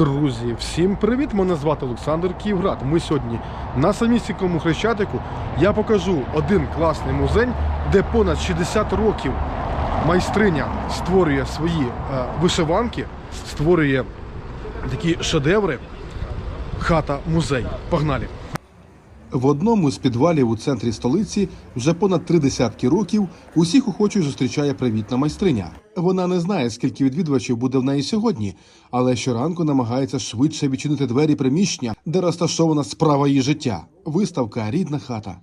Друзі, всім привіт! Мене звати Олександр Київград. Ми сьогодні на самісінькому хрещатику. Я покажу один класний музей, де понад 60 років майстриня створює свої е, вишиванки, створює такі шедеври. Хата музей. Погнали! В одному з підвалів у центрі столиці вже понад три десятки років усіх охочих зустрічає привітна майстриня. Вона не знає, скільки відвідувачів буде в неї сьогодні, але щоранку намагається швидше відчинити двері приміщення, де розташована справа її життя. Виставка Рідна хата.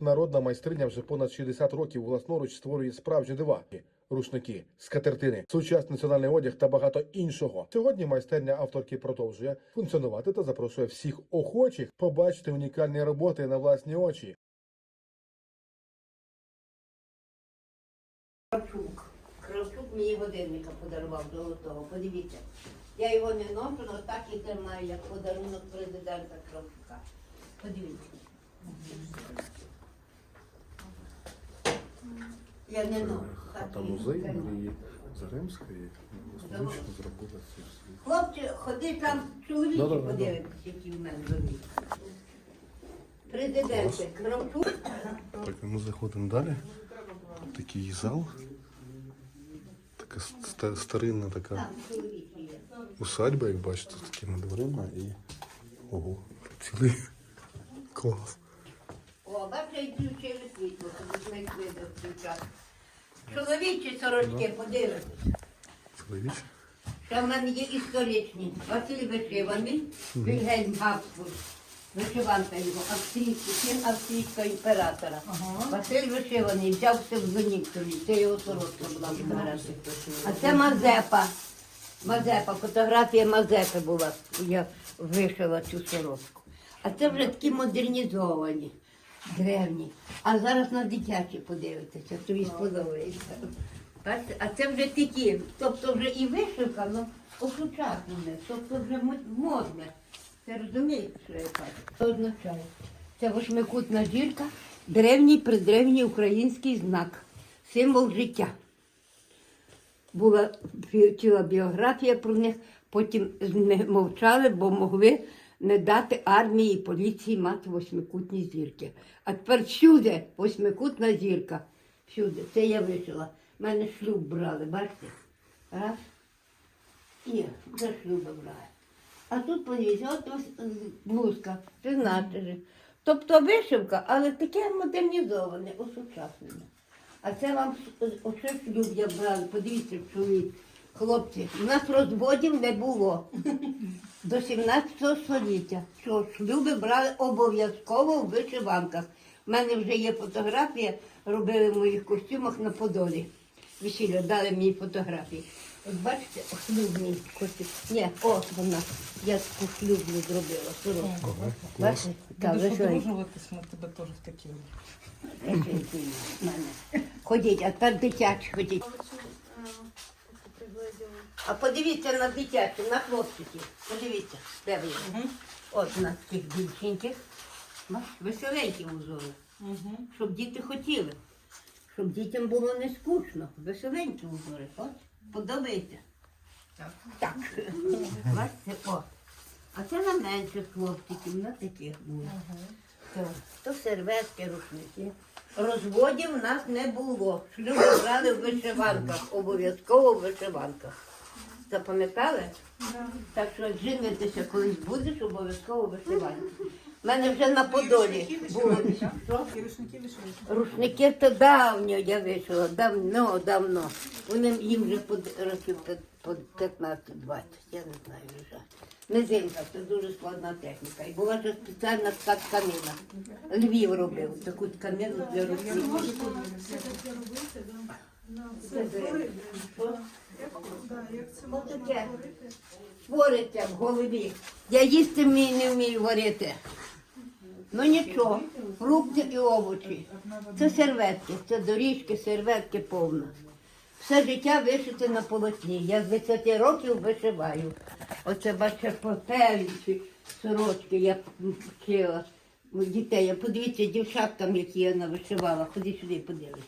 Народна майстриня вже понад 60 років власноруч створює справжні дива. Рушники, скатертини, сучасний національний одяг та багато іншого. Сьогодні майстерня авторки продовжує функціонувати та запрошує всіх охочих побачити унікальні роботи на власні очі. Кравчук. Кравчук мені годинника подарував золотого. Подивіться. Я його не ношу, але так і тримаю, як подарунок президента Кравчука. Подивіться. Я не ношу. Так і тримаю. Марії Заремської власноручно зробила ці Хлопці, ходи там чоловіки Да-да-да-да. подивитися, які в мене великі. Президенти Кравчук. Так, ми заходимо далі. Такий зал. Така ста- старинна така Там чоловіки є. усадьба, як бачите, з такими дверима і. Ого, цілий клас. О, бачите, і включили світло, щоб не видно включати. Чоловічі сорочки, подивитися. Чоловіч. Ще в мене є історичні. Василь вишиваний, Вільгельм Габсбург. Вишиванка його, австрійський, син австрійського імператора. Василь вишиваний, взяв все в Зонікторі, це його сорочка була. А це Мазепа. Мазепа, фотографія Мазепи була. Я вишила цю сорочку. А це вже такі модернізовані, древні. А зараз на дитячі подивитися, тобі сподобається. А це вже такі, тобто вже і вишивка, ну осучаснене, тобто вже модне. Ти розумієш, що я кажу? Це означає. Це восьмикутна зірка, древній придревній український знак, символ життя. Була ціла біографія про них, потім мовчали, бо могли не дати армії і поліції мати восьмикутні зірки. А тепер всюди восьмикутна зірка. Всюди. Це я вишила. Мене шлюб брали, бачите? Раз. І вже шлюби брали. А тут подивіться, от блузка, це значить. же. Тобто вишивка, але таке модернізоване, осучаснене. А це вам оце шлюб я брала, подивіться, чоловік. Хлопці, у нас розводів не було до 17 століття. Що шлюби брали обов'язково в вишиванках. У мене вже є фотографія, робили в моїх костюмах на Подолі. Весілля дали мені фотографії. От бачите, шлюбний костюм. Ні, о, вона. Я таку шлюбну зробила сорочку. Бачите? Так, Будеш одружуватись, ми тебе теж в такі. Ходіть, а тепер дитячі ходіть. А подивіться на дитячі, на хлопчиків. Подивіться, де ви. От на таких більшеньких. Бачите, Веселенькі узори. Угу. Щоб діти хотіли. Щоб дітям було не скучно. Веселенькі узори. От, подобається. Так. Так. Бачите, о. А це на менших хлопчиків, на таких буде. То, то серветки, рушники. Розводів в нас не було. Шлюби брали в вишиванках, обов'язково в вишиванках. Запам'ятали? Так що женитися колись будеш, обов'язково в. У мене вже на Подолі було. Що? Рушники. Рушники то давньо я вишила, давно, давно. Вони їм вже по років по 15-20, я не знаю вже. Низинка, це дуже складна техніка. І була ще спеціальна така тканина. Львів робив таку тканину для. Що? Отаке. Твориться в голові. Я їсти вмію, не вмію варити. Ну нічого, фрукти і овочі. Це серветки, це доріжки, серветки повно. Все життя вишити на полотні. Я з 20 років вишиваю. Оце бачите, потелічі, сорочки я вчила дітей. Подивіться дівчаткам, які я навишивала. Ходи сюди, подивись.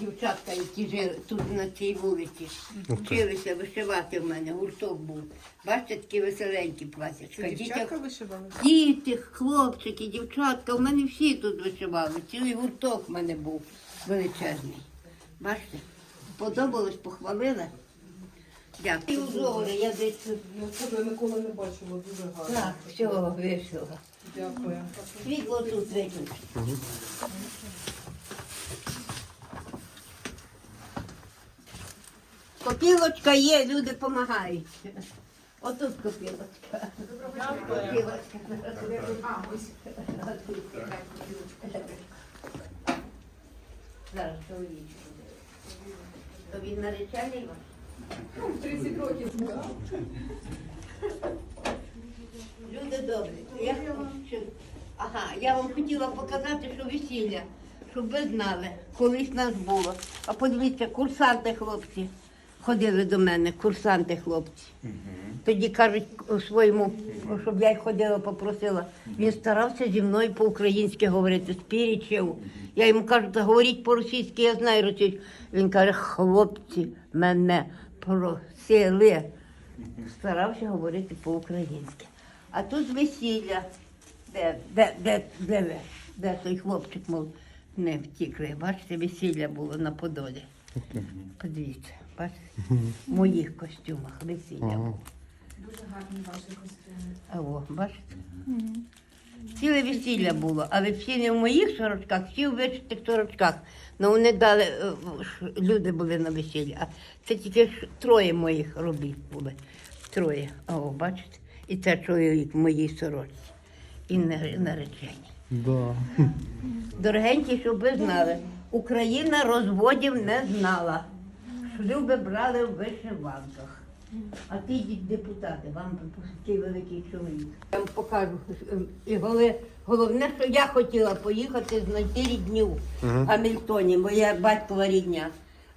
дівчатка, які жили тут на цій вулиці, вчилися вишивати в мене, гурток був. Бачите, такі веселенькі платячка. Дівчатка вишивала? Діти, хлопчики, дівчатка, в мене всі тут вишивали. Цілий гурток в мене був величезний. Бачите? Сподобалось, похвалили. Дякую. Я десь тут. Ну, це ніколи не бачила, дуже гарно. Так, все вишила. Дякую. Світло тут виключно. Копілочка є, люди допомагають. Отут копілочка. Копілочка. Зараз чоловічку. Він наречений ваш? 30 років. Люди добрі. Я, хочу... ага, я вам хотіла показати, що весілля, щоб ви знали, колись нас було. А подивіться, курсанти хлопці ходили до мене, курсанти хлопці. Тоді кажуть своєму, щоб я й ходила, попросила. Він старався зі мною по-українськи говорити, спірічив. Я йому кажу, та говоріть по-російськи, я знаю російську. Він каже, хлопці мене просили старався говорити по-українськи. А тут весілля, де, де, де, де, де той хлопчик, мов, не втікли. Бачите, весілля було на Подолі. Подивіться, бачите? В моїх костюмах весілля було. Дуже гарні ваші костюми. А о, бачите? Ціле весілля було, але всі не в моїх сорочках, всі в вишитих сорочках. Ну вони дали, е, ш- люди були на весіллі, а це тільки ж троє моїх робіт були. Троє. А о, бачите? І це чоловік в моїй сорочці. І не- наречені. Да. Дорогенькі, щоб ви знали, Україна розводів не знала. Шлюби брали в вишиванках. А ті депутати, вам такий великий чоловік. Я вам покажу. І голи- головне, що я хотіла поїхати знайти рідню в Гамільтоні, моя батькова рідня.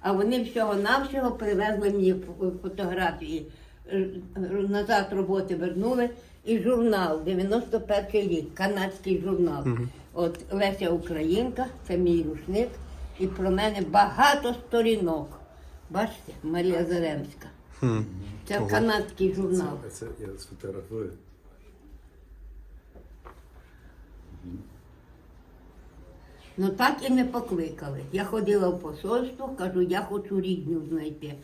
А вони всього-навсього привезли мені фотографії. Е, Назад роботи вернули. І журнал, 91 рік, канадський журнал. От Леся Українка, це мій рушник, і про мене багато сторінок. Бачите, Марія Заремська. Це канадський журнал. Це, це я сфотографую. Ну так і не покликали. Я ходила в посольство, кажу, я хочу рідню знайти.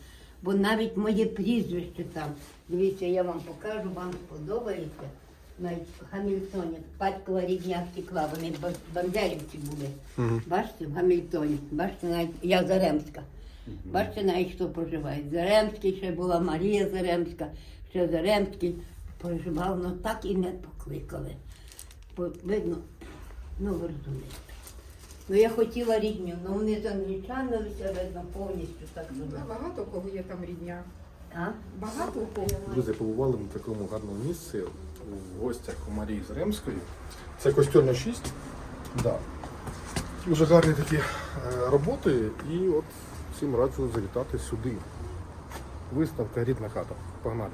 Бо навіть моє прізвище там, дивіться, я вам покажу, вам сподобається. В Гамільтоні батькова рідня втекла, вони бандерівці були. Бачите, в Гамільтоні. Бачите, навіть я Заремська. Бачите, навіть хто проживає. Заремський ще була Марія Заремська, ще Заремський проживав, але так і не покликали. Бо, видно, ну ви розумієте. Ну я хотіла рідню, але вони з занічанилися, видно, повністю так Ну, зробили. Багато кого є там рідня. Багато. Друзі, побували ми в такому гарному місці в гостях у Марії Заремської. Це костюрна 6. Да. Дуже гарні такі е, роботи і от всім раджу завітати сюди. Виставка рідна хата. Погнали.